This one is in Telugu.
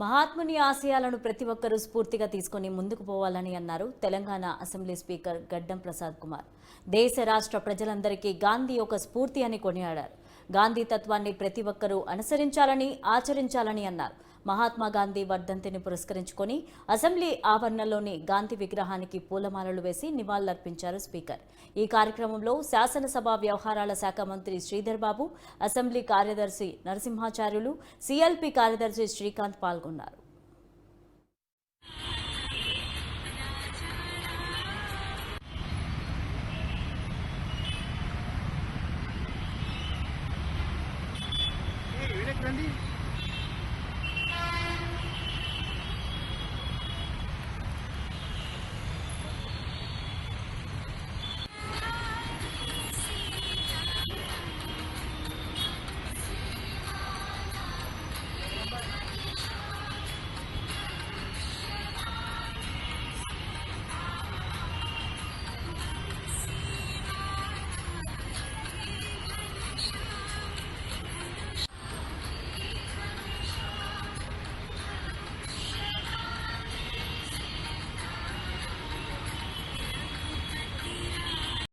మహాత్ముని ఆశయాలను ప్రతి ఒక్కరూ స్ఫూర్తిగా తీసుకొని ముందుకు పోవాలని అన్నారు తెలంగాణ అసెంబ్లీ స్పీకర్ గడ్డం ప్రసాద్ కుమార్. దేశ రాష్ట్ర ప్రజలందరికీ గాంధీ ఒక స్ఫూర్తి అని కొనియాడారు. గాంధీ తత్వాన్ని ప్రతి ఒక్కరూ అనుసరించాలని ఆచరించాలని అన్నారు. మహాత్మా గాంధీ వర్ధంతిని పురస్కరించుకొని అసెంబ్లీ ఆవరణలోని గాంధీ విగ్రహానికి పూలమాలలు వేసి నివాళులర్పించారు స్పీకర్. ఈ కార్యక్రమంలో శాసనసభ వ్యవహారాల శాఖ మంత్రి శ్రీధర్ బాబు అసెంబ్లీ కార్యదర్శి నరసింహాచార్యులు సిఎల్పి కార్యదర్శి శ్రీకాంత్ పాల్గొన్నారు. 兄弟。